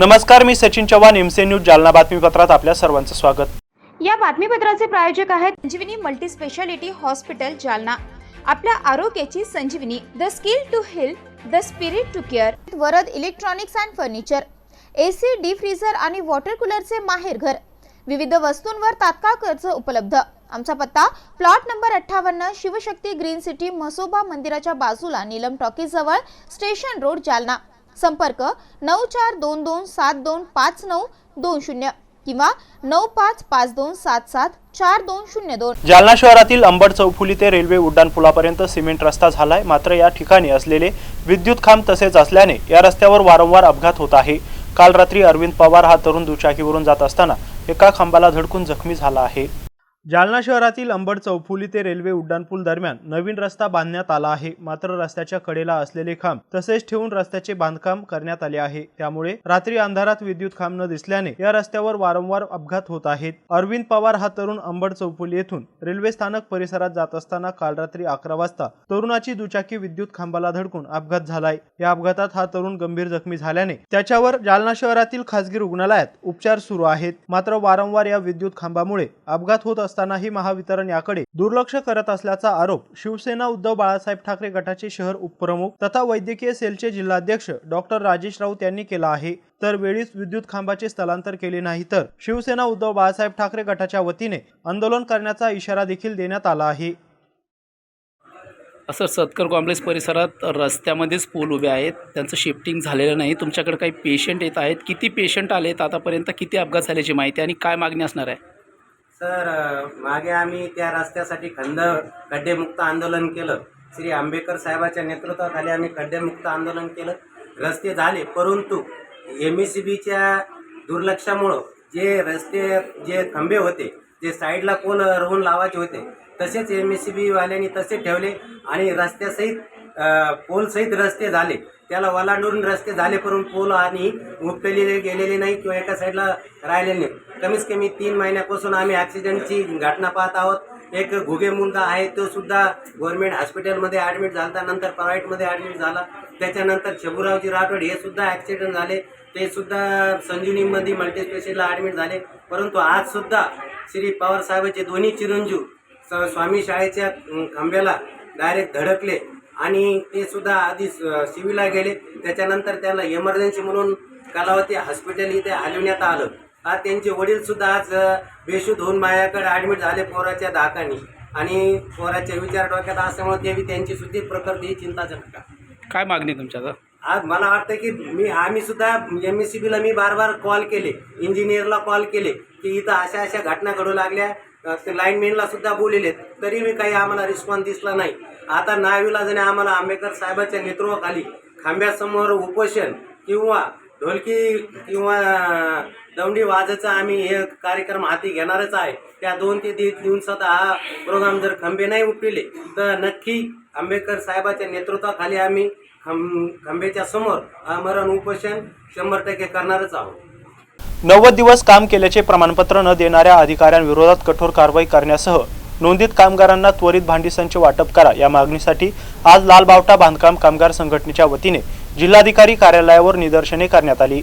नमस्कार मी Sachin Chavan MC news Jalna बातमीपत्रात आपल्या सर्वांचं स्वागत. या बातमीपत्राचे प्रायोजक आहेत Sanjivani multi speciality hospital Jalna. आपल्या आरोग्याची Sanjivani the skill to heal the spirit to care. Varad electronics and furniture A C D freezer आणि वॉटर कूलरचे माहेर घर. विविध वस्तूंवर तात्काळ कर्ज उपलब्ध. आमचा पत्ता प्लॉट नंबर अठ्ठावन्न शिवशक्ती ग्रीन सिटी म्हसोबा मंदिराच्या बाजूला नीलम टॉकीजजवळ स्टेशन रोड जालना. संपर्क नऊ चार दोन दोन सात दोन पाच नऊ दोन शून्य किंवा नऊ पाच पाच दोन सात सात चार दोन शून्य दोन. जालना शहरातील अंबड चौफुली ते रेल्वे उड्डाणपुलापर्यंत सिमेंट रस्ता झालाय. मात्र या ठिकाणी असलेले विद्युत खांब तसेच असल्याने या रस्त्यावर वारंवार अपघात होत आहे. काल रात्री अरविंद पवार हा तरुण दुचाकीवरून जात असताना एका खांबाला धडकून जखमी झाला आहे. जालना शहरातील अंबड चौफुली ते रेल्वे उड्डाणपूल दरम्यान नवीन रस्ता बांधण्यात आला आहे. मात्र रस्त्याच्या कडेला असलेले खांब तसेच ठेवून रस्त्याचे बांधकाम करण्यात आले आहे. त्यामुळे रात्री अंधारात विद्युत खांब न दिसल्याने या रस्त्यावर वारंवार अपघात होत आहेत. अरविंद पवार हा तरुण अंबड चौफुली येथून रेल्वे स्थानक परिसरात जात असताना काल रात्री अकरा वाजता तरुणाची दुचाकी विद्युत खांबाला धडकून अपघात झालाय. या अपघातात हा तरुण गंभीर जखमी झाल्याने त्याच्यावर जालना शहरातील खासगी रुग्णालयात उपचार सुरू आहेत. मात्र वारंवार या विद्युत खांबामुळे अपघात होत असतानाही महावितरण याकडे दुर्लक्ष करत असल्याचा आरोप शिवसेना उद्धव बाळासाहेब ठाकरे गटाचे शहर उपप्रमुख तथा वैद्यकीय सेलचे जिल्हाध्यक्ष डॉक्टर राजेश राऊत यांनी केला आहे. तर वेळीच विद्युत खांबाचे स्थलांतर केले नाही तर शिवसेना उद्धव बाळासाहेब ठाकरे गटाच्या वतीने आंदोलन करण्याचा इशारा देखील देण्यात आला आहे. सर सत्कर कॉम्प्लेक्स परिसरात रस्त्यामध्येच पूल उभे आहेत. त्यांचं शिफ्टिंग झालेलं नाही. तुमच्याकडे काही पेशंट येत आहेत? किती पेशंट आलेत आतापर्यंत? किती अपघात झाल्याची माहिती आणि काय मागणी असणार आहे? सर मागे आम्ही त्या रस्त्यासाठी खंड खड्डेमुक्त आंदोलन केलं. श्री आंबेडकर साहेबाच्या नेतृत्वाखाली आम्ही खड्डेमुक्त आंदोलन केलं. रस्ते झाले परंतु एम एस सी बीच्या दुर्लक्षामुळं जे रस्ते जे खंबे होते जे साईडला पोल रोवून लावायचे होते तसेच एम एस सी बीवाल्यांनी तसे ठेवले आणि रस्त्यासहित पोलसहित रस्ते झाले. त्याला वलांडून रस्ते झाले परंतु पोल आणि उपटलेले गेलेले नाही किंवा एका साईडला राहिलेले नाही. कमीत कमी तीन महिन्यापासून आम्ही ॲक्सिडेंटची घटना पाहत आहोत. एक घुगे मुलगा आहे तो सुद्धा गव्हर्नमेंट हॉस्पिटलमध्ये ॲडमिट झाला नंतर प्रायव्हेटमध्ये ॲडमिट झाला. त्याच्यानंतर शबुरावजी राठोड हे सुद्धा ॲक्सिडेंट झाले. ते सुद्धा संजीवनीमध्ये मल्टीस्पेशलला ॲडमिट झाले. परंतु आज सुद्धा श्री पवारसाहेबाचे दोन्ही चिरंजीव स- स्वामी शाळेच्या खांब्याला डायरेक्ट धडकले. आणि ते सुद्धा आधी सिव्हिलला गेले. त्याच्यानंतर त्याला इमर्जन्सी म्हणून कलावती हॉस्पिटल इथे हलवण्यात आलं. आज त्यांचे वडील सुद्धा आज बेशुद्ध होऊन माझ्याकडे ॲडमिट झाले पोराच्या धाकानी. आणि पोराच्या विचार डोक्यात असल्यामुळे ते बी त्यांची सुद्धा प्रकृती चिंताजनक. काय मागणी तुमच्या आता? आज मला वाटतं की मी आम्ही सुद्धा एम एस सी बीला मी बार बार कॉल. केले इंजिनियरला कॉल केले की इथं अशा अशा घटना घडू लागल्या. ते लाईनमॅनला सुद्धा बोललेले तरी मी काही आम्हाला रिस्पॉन्स दिसला नाही. आता नाविलाजाने आम्हाला आंबेडकर साहेबाच्या नेतृत्वाखाली खांब्यासमोर उपोषण किंवा ढोलकी किंवा दौंडी वाजाचा आम्ही हे कार्यक्रम हाती घेणारच आहे. त्या दोन ते दिवसात हा प्रोग्राम जर खंबे नाही उपटिले तर नक्की आंबेडकर साहेबाच्या नेतृत्वाखाली आम्ही खं खंबेच्या समोर आमरण उपोषण शंभर टक्के करणारच आहोत. नव्वद दिवस काम केल्याचे प्रमाणपत्र न देणाऱ्या अधिकाऱ्यांविरोधात कठोर कारवाई करण्यासह नोंदित कामगारांना त्वरित भांडी संच वाटप करा या मागणीसाठी आज लालबावटा बांधकाम कामगार संघटनेच्या वतीने जिल्हाधिकारी कार्यालयावर निदर्शने करण्यात आली.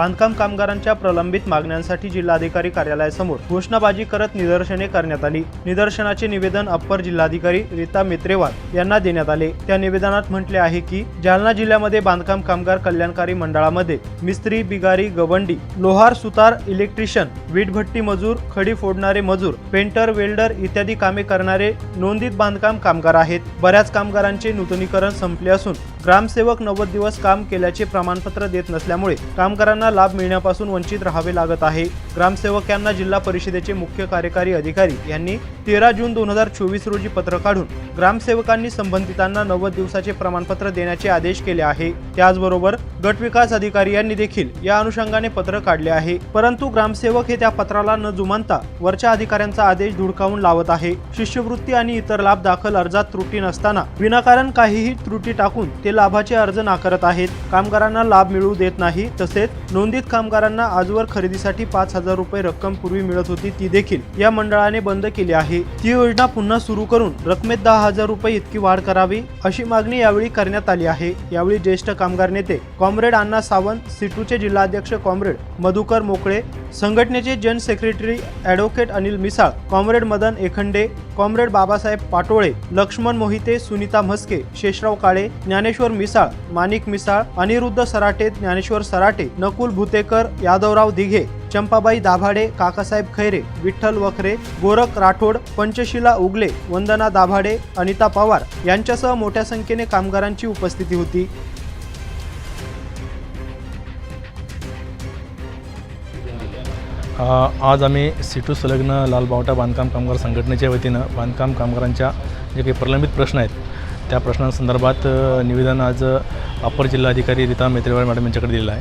बांधकाम कामगारांच्या प्रलंबित मागण्यांसाठी जिल्हाधिकारी कार्यालयासमोर घोषणाबाजी करत निदर्शने करण्यात आली. निदर्शनाचे निवेदन अप्पर जिल्हाधिकारी रीता मित्रेवार यांना देण्यात आले. त्या निवेदनात म्हटले आहे की जालना जिल्ह्यामध्ये बांधकाम कामगार कल्याणकारी मंडळामध्ये मिस्त्री बिगारी गवंडी लोहार सुतार इलेक्ट्रिशियन वीटभट्टी मजूर खडी फोडणारे मजूर पेंटर वेल्डर इत्यादी कामे करणारे नोंदीत बांधकाम कामगार आहेत. बऱ्याच कामगारांचे नूतनीकरण संपले असून ग्रामसेवक नव्वद दिवस काम केल्याचे प्रमाणपत्र देत नसल्यामुळे कामगारांना लाभ मिळण्यापासून वंचित राहावे लागत आहे. ग्रामसेवक यांना जिल्हा परिषदेचे मुख्य कार्यकारी अधिकारी यांनी तेरा जून दोन हजार चोवीस रोजी पत्र काढून ग्रामसेवकांनी संबंधितांना नव्वद दिवसाचे प्रमाणपत्र देण्याचे आदेश केले आहे. त्याचबरोबर गटविकास अधिकारी यांनी देखील या अनुषंगाने पत्र काढले आहे. परंतु ग्रामसेवक हे त्या पत्राला न जुमानता वरच्या अधिकाऱ्यांचा आदेश धुडकावून लावत आहे. शिष्यवृत्ती आणि इतर लाभ दाखल अर्जात त्रुटी नसताना विनाकारण काहीही त्रुटी टाकून ते लाभाचे अर्ज नाकारत आहेत. कामगारांना लाभ मिळू देत नाही. तसेच नोंदीत कामगारांना आजवर खरेदीसाठी पाच हजार रुपये रक्कम पूर्वी मिळत होती ती देखील या मंडळाने बंद केली आहे. ती योजना पुन्हा सुरू करून रकमेत दहा हजार रुपये इतकी वाढ करावी अशी मागणी यावेळी करण्यात आली आहे. यावेळी ज्येष्ठ कामगार नेते कॉम्रेड अण्णा सावंत सिटूचे जिल्हाध्यक्ष कॉम्रेड मधुकर मोकळे संघटनेचे जन secretary advocate Anil Misal comrade Madan Ekhande comrade Babasaheb Patole Laxman Mohite Sunita Mhaske Shesherao Kale Dnyaneshwar Misal Manik Misal Anirudh Sarate Dnyaneshwar Sarate Nakul Bhutekar Yadavrao Dighe Champabai Dabhade Kakasaheb Khaire Vitthal Wakhare Gorakh Rathod Panchashila Ugale Vandana Dabhade Anita Pawar यांच्यासह मोठ्या संख्येने कामगारांची उपस्थिती होती. आज आम्ही सिटू संलग्न लालबावटा बांधकाम कामगार संघटनेच्या वतीनं बांधकाम कामगारांच्या जे काही प्रलंबित प्रश्न आहेत त्या प्रश्नांसंदर्भात निवेदन आज अ, अप्पर जिल्हाधिकारी रीता मेत्रेवार मॅडम यांच्याकडे दिलेलं आहे.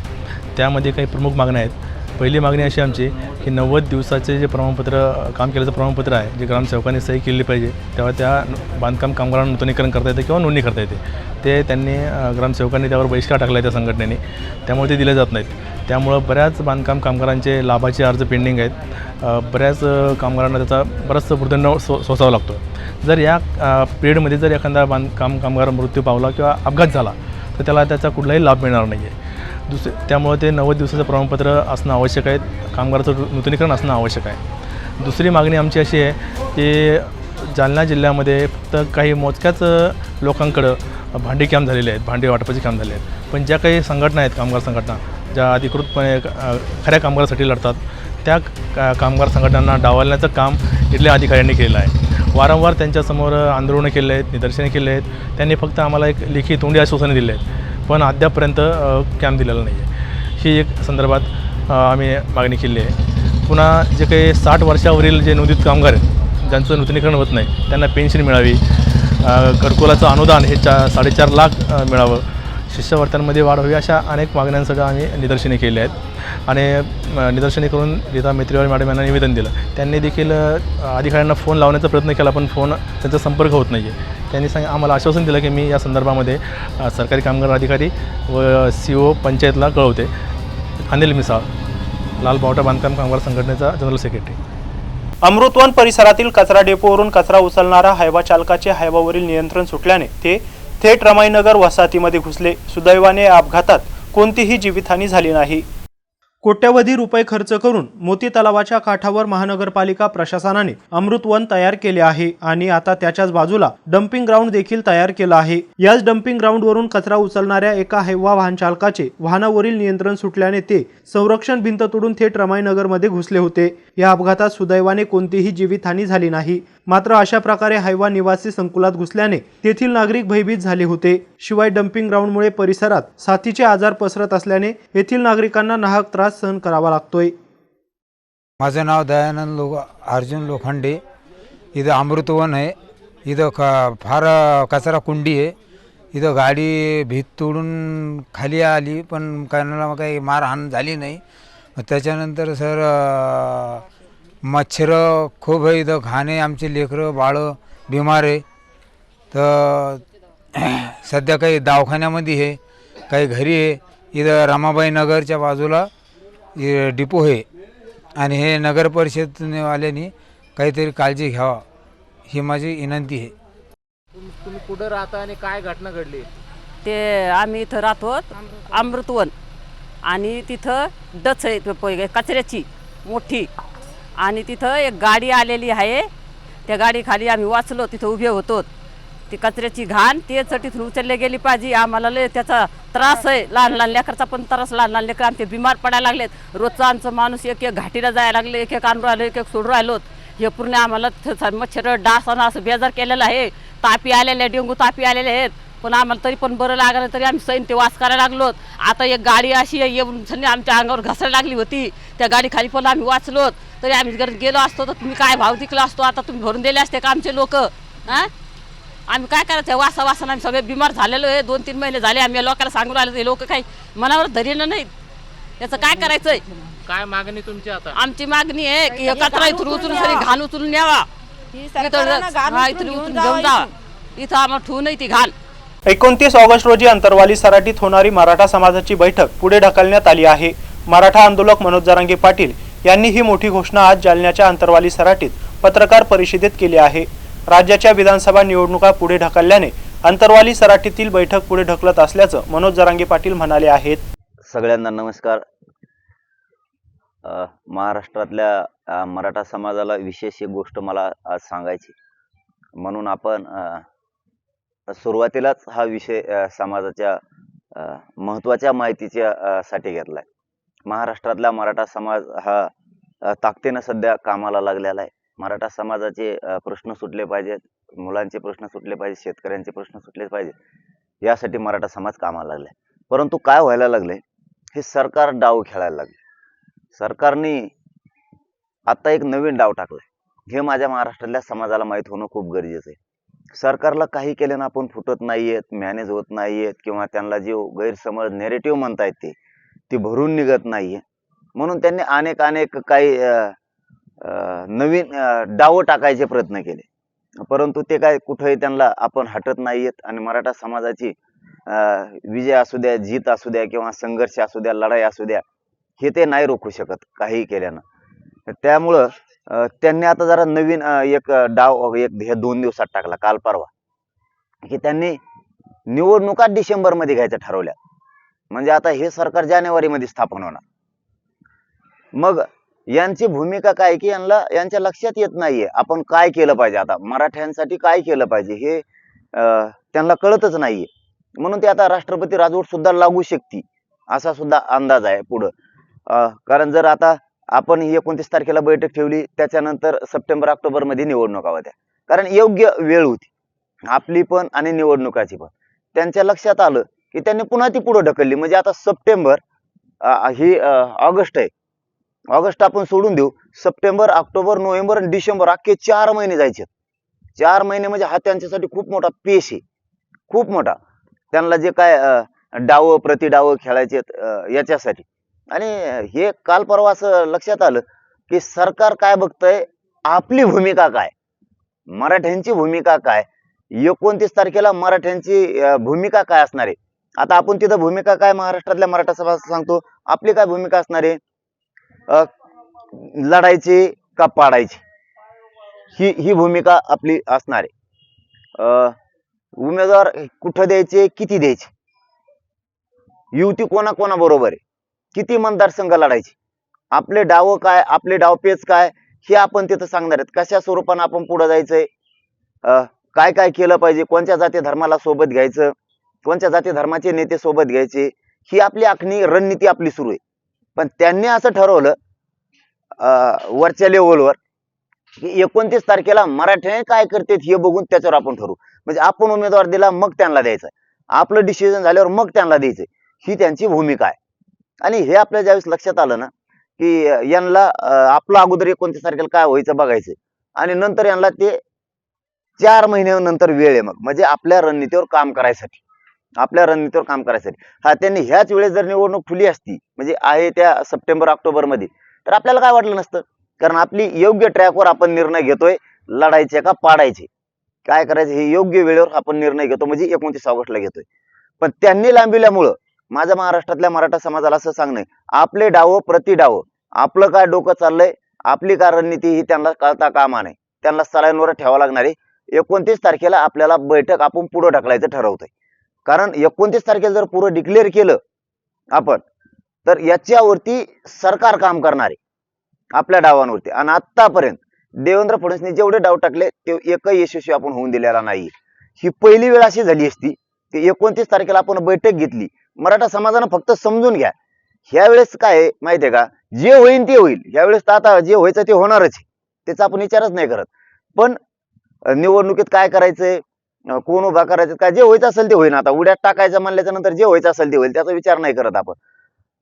त्यामध्ये काही प्रमुख मागण्या आहेत. पहिली मागणी अशी आमची की नव्वद दिवसाचे जे प्रमाणपत्र काम केल्याचं प्रमाणपत्र आहे जे ग्रामसेवकांनी सही केली पाहिजे तेव्हा त्या बांधकाम कामगारांना नूतनीकरण करता येते किंवा नोंदणी करता येते. ते त्यांनी ग्रामसेवकांनी त्यावर बहिष्कार टाकला आहे त्या संघटनेने. त्यामुळे ते दिले जात नाहीत. त्यामुळं बऱ्याच बांधकाम कामगारांचे लाभाचे अर्ज पेंडिंग आहेत. बऱ्याच कामगारांना त्याचा बराचसा भूर्दंड सो सोसावा लागतो. जर या पिरियडमध्ये जर एखादा बांधकाम कामगार मृत्यू पावला किंवा अपघात झाला तर त्याला त्याचा कुठलाही लाभ मिळणार नाही आहे दुसरे त्यामुळे ते नव्वद दिवसाचं प्रमाणपत्र असणं आवश्यक आहे. कामगाराचं नू- नूतनीकरण असणं आवश्यक आहे. दुसरी मागणी आमची अशी आहे की जालना जिल्ह्यामध्ये फक्त काही मोजक्याच लोकांकडं भांडी काम झालेले आहेत भांडी वाटपाचे काम झाले आहेत. पण ज्या काही संघटना आहेत कामगार संघटना ज्या अधिकृतपणे खऱ्या कामगारासाठी लढतात त्या का कामगार संघटनांना डावलण्याचं काम इथल्या अधिकाऱ्यांनी केलेलं आहे. वारंवार त्यांच्यासमोर आंदोलनं केले आहेत निदर्शने केले आहेत. त्यांनी फक्त आम्हाला एक लेखी तोंडी आश्वासने दिले आहेत. पण अद्यापपर्यंत कॅम्प दिलेला नाही आहे ही एक संदर्भात आम्ही मागणी केली आहे. पुन्हा जे काही साठ वर्षावरील जे नोंदित कामगार आहेत ज्यांचं नूतनीकरण होत नाही त्यांना पेन्शन मिळावी. घरकुलाचं अनुदान हे चा साडेचार लाख मिळावं. शिष्यवर्त्यांमध्ये वाढ व्हावी अशा अनेक मागण्यांसाठी आम्ही निदर्शने केली आहेत. आणि निदर्शने करून रीता मेत्रीवाल मॅडम यांना निवेदन दिलं. त्यांनी देखील अधिकाऱ्यांना फोन लावण्याचा प्रयत्न केला पण फोन त्यांचा संपर्क होत नाही आहे त्यांनी सांग आम्हाला आश्वासन दिलं की मी या संदर्भामध्ये सरकारी कामगार अधिकारी व सी ओ पंचायतला कळवते. अनिल मिसाळ लाल बावटा बांधकाम कामगार संघटनेचा जनरल सेक्रेटरी. अमृतवन परिसरातील कचरा डेपोवरून कचरा उचलणारा हायवा चालकाचे हायवावरील नियंत्रण सुटल्याने ते थेट रमाईनगर वसाहतीमध्ये घुसले. सुदैवाने या अपघातात कोणतीही जीवितहानी झाली नाही. कोट्यवधी रुपये खर्च करून मोती तलावाच्या काठावर महानगरपालिका प्रशासनाने अमृतवन तयार केले आहे आणि आता त्याच्याच बाजूला डम्पिंग ग्राउंड देखील तयार केलं आहे. याच डम्पिंग ग्राउंडवरून कचरा उचलणाऱ्या एका हेवा वाहन चालकाचे वाहनावरील नियंत्रण सुटल्याने ते संरक्षण भिंत तोडून थेट रमाईनगरमध्ये घुसले होते. या अपघातात सुदैवाने कोणतीही जीवितहानी झाली नाही. मात्र अशा प्रकारे हायवा निवासी संकुलात घुसल्याने तेथील नागरिक भयभीत झाले होते. शिवाय डम्पिंग ग्राउंडमुळे परिसरात साथीचे आजार पसरत असल्याने येथील नागरिकांना नाहक त्रास सहन करावा लागतोय. माझं नाव दयानंद लो अर्जुन लोखंडे. इथं अमृतवन आहे. इथं क फार कचरा कुंडी आहे. इथं गाडी भीत तोडून खाली आली पण कोणाला काही मारहाण झाली नाही. त्याच्यानंतर सर मच्छर खूप आहे इथं. घाणे आमचे लेकरं बाळं बिमार आहे. तर सध्या काही दवाखान्यामध्ये आहे काही घरी आहे इथं रमाबाई नगरच्या बाजूला हे डिपो आहे. आणि हे नगर परिषदवाल्यांनी काहीतरी काळजी घ्यावा ही माझी विनंती आहे. तुम्ही कुठं राहता आणि काय घटना घडली? ते आम्ही इथं राहतो अमृतवन. आणि तिथं डच आहे कचऱ्याची मोठी. आणि तिथं एक गाडी आलेली आहे. त्या गाडीखाली आम्ही वाचलो तिथं उभे होतो. ती कचऱ्याची घाण तेच तिथून उचलली गेली पाहिजे आम्हाला लय त्याचा त्रास आहे. लहान लहान लेकरचा पण त्रास लहान लहान लेकर आमचे बिमार पडायला लागलेत. रोजचा आमचं माणूस एक एक घाटीला जायला लागले एक एक आणून राहिलो एक एक सोडून राहिलो हे पूर्ण आम्हाला थ- मच्छर डासानं असं बेजार केलेलं आहे. तापी आलेले डेंगू तापी आलेले आहेत. पण आम्हाला तरी पण बरं लागलं तरी आम्ही सैन ते वास करायला लागलो आता एक गाडी अशी येऊन आमच्या अंगावर घसायला लागली होती. त्या गाडीखाली पण आम्ही वाचलोत. तरी आम्ही जर गेलो असतो तर तुम्ही काय भाव दिकला असतो? आता तुम्ही भरून दिले असते का आमचे लोक? हां? आम्ही काय करायचं? वासा वासानं आम्ही सगळे बिमार झालेलो आहे. दोन तीन महिने झाले आम्ही या लोकांना सांगून राहिले ते लोक काही मनावर धरीनं नाहीत. याचं काय करायचंय? काय मागणी तुमची आता? आमची मागणी आहे की हे कचरा इथून उचलून सगळी घाण उचलून न्यावा. इथं हा, इथून उचलून घेऊन जा. इथं आम्हाला ठेवू नाही ती घाण. एकोणतीस ऑगस्ट रोजी अंतरवाली सराटीत होणारी मराठा समाजाची बैठक पुढे ढकलण्यात आली आहे. मराठा आंदोलक मनोज जरांगे पाटील यांनी ही मोठी घोषणा आज जालन्याच्या अंतरवाली सराटीत पत्रकार परिषदेत केली आहे. राज्याच्या विधानसभा निवडणुका पुढे ढकलल्याने अंतरवाली सराटीतील बैठक पुढे ढकलत असल्याचं मनोज जरांगे पाटील म्हणाले आहेत. सगळ्यांना नमस्कार. महाराष्ट्रातल्या मराठा समाजाला विशेष एक गोष्ट मला आज सांगायची. म्हणून आपण सुरुवातीलाच हा विषय समाजाच्या महत्त्वाच्या माहितीच्या साठी घेतलाय. महाराष्ट्रातला मराठा समाज हा ताकदीनं सध्या कामाला लागलेला आहे. मराठा समाजाचे प्रश्न सुटले पाहिजेत मुलांचे प्रश्न सुटले पाहिजेत शेतकऱ्यांचे प्रश्न सुटले पाहिजे यासाठी मराठा समाज कामाला लागलाय. परंतु काय व्हायला लागले हे सरकार डाव खेळायला लागले सरकारने आता एक नवीन डाव टाकलाय. हे माझ्या महाराष्ट्रातल्या समाजाला माहीत होणं खूप गरजेचं आहे. सरकारला काही केल्यानं आपण फुटत नाहीयेत मॅनेज होत नाहीयेत किंवा त्यांना जे गैरसमज नेरेटिव्ह म्हणतायत ते ती भरून निघत नाहीये. म्हणून त्यांनी अनेक अनेक काही अं, अं, नवीन डाव डावं टाकायचे प्रयत्न केले. परंतु ते काय कुठेही त्यांना आपण हटत नाहीयेत आणि मराठा समाजाची अं, विजय असू द्या जीत असू द्या किंवा संघर्ष असू द्या लढाई असू द्या हे ते नाही रोखू शकत काही केल्यानं. त्यामुळं त्यांनी आता जरा नवीन एक डाव एक हे दोन दिवसात टाकला काल परवा. की त्यांनी निवडणुका डिसेंबरमध्ये घ्यायच्या ठरवल्या. म्हणजे आता हे सरकार जानेवारीमध्ये स्थापन होणार. मग यांची भूमिका काय की यांना यांच्या लक्षात येत नाहीये आपण काय केलं पाहिजे आता? मराठ्यांसाठी काय केलं पाहिजे? हे त्यांना कळतच नाहीये. म्हणून ते आता राष्ट्रपती राजवट सुद्धा लागू शकते असा सुद्धा अंदाज आहे पुढं. कारण जर आता आपण ही एकोणतीस तारखेला बैठक ठेवली त्याच्यानंतर सप्टेंबर ऑक्टोबरमध्ये निवडणुका होत्या कारण योग्य वेळ होती. आपली पण आणि निवडणुकाची पण. त्यांच्या लक्षात आलं की त्यांनी पुन्हा ती पुढे ढकलली. म्हणजे आता सप्टेंबर ही ऑगस्ट आहे. ऑगस्ट आपण सोडून देऊ. सप्टेंबर ऑक्टोबर नोव्हेंबर आणि डिसेंबर अख्खे चार महिने जायचे चार महिने म्हणजे हा त्यांच्यासाठी खूप मोठा पेश आहे. खूप मोठा. त्यांना जे काय अं, डाव प्रतिडाव खेळायचे याच्यासाठी. आणि हे काल परवा असं लक्षात आलं की सरकार काय बघतंय? आपली भूमिका काय? मराठ्यांची भूमिका काय? एकोणतीस तारखेला मराठ्यांची भूमिका काय असणार आहे? आता आपण तिथं भूमिका काय महाराष्ट्रातल्या मराठा सभा सांगतो? आपली काय भूमिका असणार आहे? लढायची का पाडायची? ही ही भूमिका आपली असणार आहे. अं, उमेदवार कुठं द्यायचे? किती द्यायचे? युती कोणा कोणाबरोबर आहे? किती मतदारसंघ लढायचे? आपले डाव काय? आपले डावपेच काय? हे आपण तिथं सांगणार आहेत. कशा स्वरूपानं आपण पुढे जायचंय? अं, काय काय केलं पाहिजे? कोणत्या जाती धर्माला सोबत घ्यायचं? कोणत्या जाती धर्माचे नेते सोबत घ्यायचे ही आपली आखणी रणनीती आपली सुरू आहे. पण त्यांनी असं ठरवलं अं, वरच्या लेवलवर की एकोणतीस तारखेला मराठ्याने काय करतात हे बघून त्याच्यावर आपण ठरवू. म्हणजे आपण उमेदवार दिला मग त्यांना द्यायचा आपलं डिसिजन झाल्यावर मग त्यांना द्यायचं ही त्यांची भूमिका आहे. आणि हे आपल्या ज्यावेळेस लक्षात आलं ना की यांना आपलं अगोदर एकोणतीस तारखेला काय व्हायचं बघायचं. आणि नंतर यांना ते चार महिन्यानंतर वेळ आहे मग. म्हणजे आपल्या रणनीतीवर काम करायसाठी. आपल्या रणनीतीवर काम करायसाठी. हा त्यांनी ह्याच वेळेस जर निवडणूक खुली असती म्हणजे आहे त्या सप्टेंबर ऑक्टोबरमध्ये तर आपल्याला काय वाटलं नसतं? कारण आपली योग्य ट्रॅकवर आपण निर्णय घेतोय लढायचे का पाडायचे. काय करायचे हे योग्य वेळेवर आपण निर्णय घेतो म्हणजे एकोणतीस ऑगस्टला घेतोय. पण त्यांनी लांबिल्यामुळं माझ्या महाराष्ट्रातल्या मराठा समाजाला असं सांगणं आपले डावं प्रति डाव. आपलं काय डोकं चाललंय आपली काय रणनीती ही त्यांना कळता कामा नाही त्यांना सलाईंवर ठेवावं लागणार आहे. एकोणतीस तारखेला आपल्याला बैठक आपण पुढे ढकलायचं ठरवतोय. कारण एकोणतीस तारखेला जर पुरं डिक्लेअर केलं आपण तर याच्यावरती सरकार काम करणार आहे आपल्या डावांवरती. आणि आत्तापर्यंत देवेंद्र फडणवीसने जेवढे डाव टाकले ते एकही यशस्वी आपण होऊन दिलेला नाही. ही पहिली वेळ अशी झाली असती की एकोणतीस तारखेला आपण बैठक घेतली. मराठा समाजानं फक्त समजून घ्या. ह्या वेळेस काय आहे माहितीये का? जे होईल ते होईल. ह्यावेळेस तर आता जे व्हायचं ते होणारच आहे. त्याचा आपण विचारच नाही करत. पण निवडणुकीत काय करायचंय? कोण उभा करायचं काय जे व्हायचं असेल ते होईल आता उड्यात टाकायचं म्हणल्याच्या नंतर जे व्हायचं असेल ते होईल त्याचा विचार नाही करत आपण.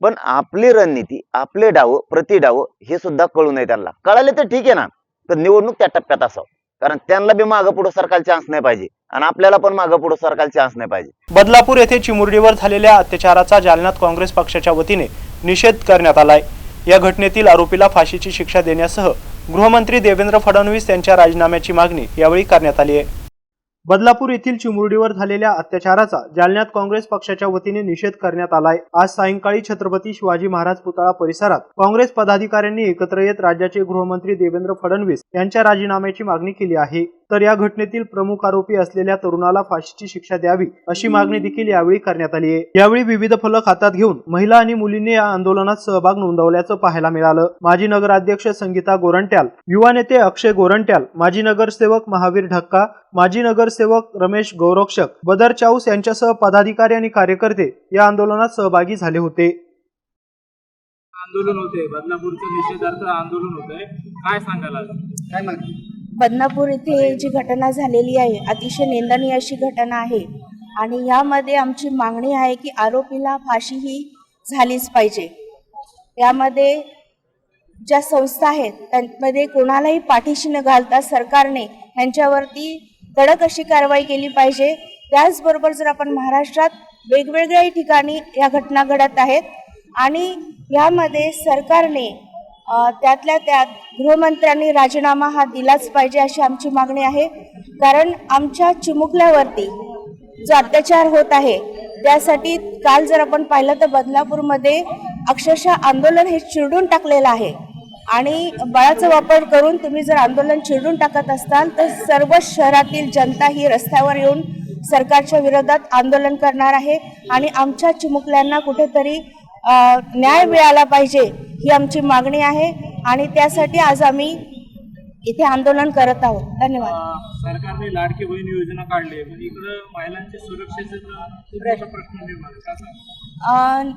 पण आपली रणनीती आपले डाव प्रति डाव हे सुद्धा कळू नये त्यांना. कळाले तर ठीक आहे ना तर निवडणूक त्या टप्प्यात असावं. कारण त्यांना बी मागं पुढं सरकार चान्स नाही पाहिजे. आणि आपल्याला पण मागं पुढं सरकार चान्स नाही पाहिजे. बदलापूर येथे चिमुरडीवर झालेल्या अत्याचाराचा जालन्यात काँग्रेस पक्षाच्या वतीने निषेध करण्यात आलाय. या घटनेतील आरोपीला फाशीची शिक्षा देण्यासह गृहमंत्री देवेंद्र फडणवीस यांच्या राजीनाम्याची मागणी यावेळी करण्यात आली आहे. बदलापूर येथील चिमुरडीवर झालेल्या अत्याचाराचा जालन्यात काँग्रेस पक्षाच्या वतीने निषेध करण्यात आलाय. आज सायंकाळी छत्रपती शिवाजी महाराज पुतळा परिसरात काँग्रेस पदाधिकाऱ्यांनी एकत्र येत राज्याचे गृहमंत्री देवेंद्र फडणवीस यांच्या राजीनाम्याची मागणी केली आहे. तर या घटनेतील प्रमुख आरोपी असलेल्या तरुणाला फाशीची शिक्षा द्यावी अशी मागणी देखील यावेळी करण्यात आली आहे. यावेळी विविध फलक हातात घेऊन महिला आणि मुलींनी या आंदोलनात सहभाग नोंदवल्याचं पाहायला मिळालं. माजी नगराध्यक्ष संगीता गोरंट्याल युवा नेते अक्षय गोरंट्याल माजी नगरसेवक महावीर ढक्का माजी नगरसेवक रमेश गौरक्षक बदर चाऊस यांच्यासह पदाधिकारी आणि कार्यकर्ते या आंदोलनात सहभागी झाले होते. आंदोलन होते. बदलापूरचं निषेधार्थ आंदोलन होत आहे काय सांगाल आज? काय मागणी? बदनापूर येथे जी घटना झालेली आहे अतिशय निंदनीय अशी घटना आहे. आणि यामध्ये आमची मागणी आहे की आरोपीला फाशी ही झालीच पाहिजे. यामध्ये ज्या संस्था आहेत त्यांमध्ये कोणालाही पाठीशी न घालता सरकारने यांच्यावरती कडक अशी कारवाई केली पाहिजे. त्याचबरोबर जर आपण महाराष्ट्रात वेगवेगळ्या ठिकाणी या घटना घडत आहेत आणि यामध्ये सरकारने त्यातल्या त्यात गृहमंत्र्यांनी राजीनामा हा दिलाच पाहिजे अशी आमची मागणी आहे. कारण आमच्या चिमुकल्यावरती जो अत्याचार होत आहे त्यासाठी काल जर आपण पाहिलं तर बदलापूरमध्ये अक्षरशः आंदोलन हे चिरडून टाकलेलं आहे. आणि बळाचा वापर करून तुम्ही जर आंदोलन चिरडून टाकत असताल तर सर्व शहरातील जनता ही रस्त्यावर येऊन सरकारच्या विरोधात आंदोलन करणार आहे. आणि आमच्या चिमुकल्यांना कुठेतरी न्याय मिळाला पाहिजे. ही आमची मागणी आहे आणि त्यासाठी आज आम्ही इथे आंदोलन करत आहोत. धन्यवाद. सरकारने लाडकी बहीण योजना काढली पण इकडं महिलांच्या सुरक्षेचे प्रश्न निर्माण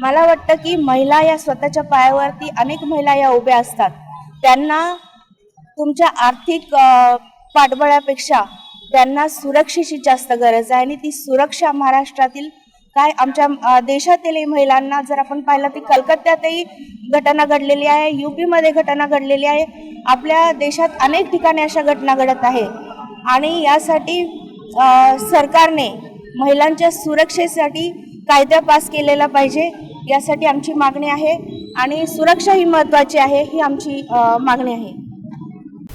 मला वाटतं की महिला या स्वतःच्या पायावरती अनेक महिला या उभ्या असतात. त्यांना तुमच्या आर्थिक पाठबळापेक्षा त्यांना सुरक्षेची जास्त गरज आहे आणि ती सुरक्षा महाराष्ट्रातील काय आमच्या देशातील महिलांना जर आपण पाहिलं तर कलकत्त्यातही घटना घडलेली आहे युपीमध्ये घटना घडलेली आहे. आपल्या देशात अनेक ठिकाणी अशा घटना घडत आहे. आणि यासाठी सरकारने महिलांच्या सुरक्षेसाठी कायदा पास केलेला पाहिजे यासाठी आमची मागणी आहे. आणि सुरक्षा ही महत्त्वाची आहे ही आमची मागणी आहे.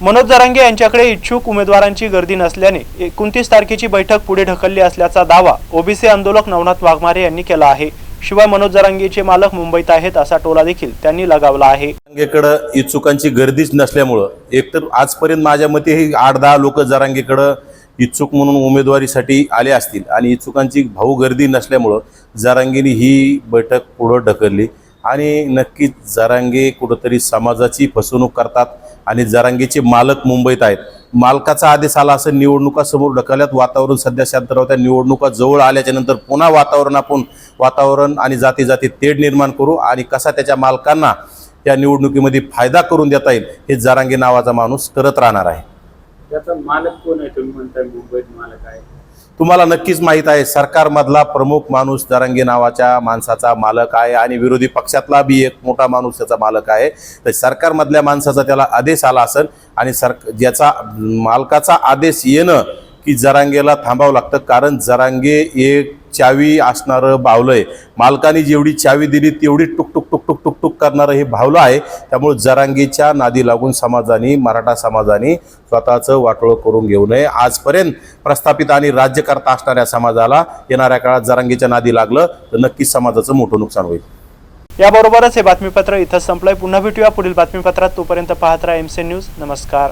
मनोज जरांगे यांच्याकडे इच्छुक उमेदवारांची गर्दी नसल्याने एकोणतीस तारखेची बैठक पुढे ढकलली असल्याचा दावा ओबीसी आंदोलक नवनाथ वाघमारे यांनी केला आहे. शिवाय मनोज जरांगेचे मालक मुंबईत आहेत असा टोला देखील त्यांनी लगावला आहे. जरांगेकडं इच्छुकांची गर्दीच नसल्यामुळं एकतर आजपर्यंत माझ्या मते हे आठ दहा लोक जरांगेकडं इच्छुक म्हणून उमेदवारीसाठी आले असतील आणि इच्छुकांची भाऊ गर्दी नसल्यामुळं जरांगेने ही बैठक पुढं ढकलली. आणि नक्कीच जरांगे कुठंतरी समाजाची फसवणूक करतात आणि जरांगीचे मालक मुंबईत आहेत. मालकाचा आदेश आला असं निवडणुका समोर ढकलल्यात. वातावरण सध्या शांत त्या निवडणुका जवळ आल्याच्यानंतर पुन्हा वातावरण आपण वातावरण आणि जाती जाती तेढ निर्माण करू आणि कसा त्याच्या मालकांना त्या निवडणुकीमध्ये फायदा करून देता येईल हे जरांगी नावाचा माणूस करत राहणार आहे. त्याचा मालक कोण आहे तुम्ही म्हणताय मुंबईत मालक आहे? तुम्हाला नक्कीच माहीत आहे सरकारमधला प्रमुख माणूस दरंगे नावाच्या माणसाचा मालक आहे आणि विरोधी पक्षातला बी एक मोठा माणूस त्याचा मालक आहे. तर सरकारमधल्या माणसाचा त्याला आदेश आला असेल आणि सर ज्याचा मालकाचा आदेश येणं की जरांगेला थांबावं लागतं. कारण जरांगे एक चावी असणारं बावलं आहे. मालकाने जेवढी चावी दिली तेवढी टुक टुक टुक टुक टुक टुक करणारं हे भावलं आहे. त्यामुळे जरांगीच्या नादी लागून समाजाने मराठा समाजाने स्वतःचं वाटोळं करून घेऊ नये. आजपर्यंत प्रस्थापित आणि राज्यकर्ता असणाऱ्या समाजाला येणाऱ्या काळात जरांगीच्या नादी लागलं तर नक्कीच समाजाचं मोठं नुकसान होईल. याबरोबरच हे बातमीपत्र इथं संपलंय. पुन्हा भेटूया पुढील बातमीपत्रात. तोपर्यंत पाहत राहा एमसी न्यूज नमस्कार.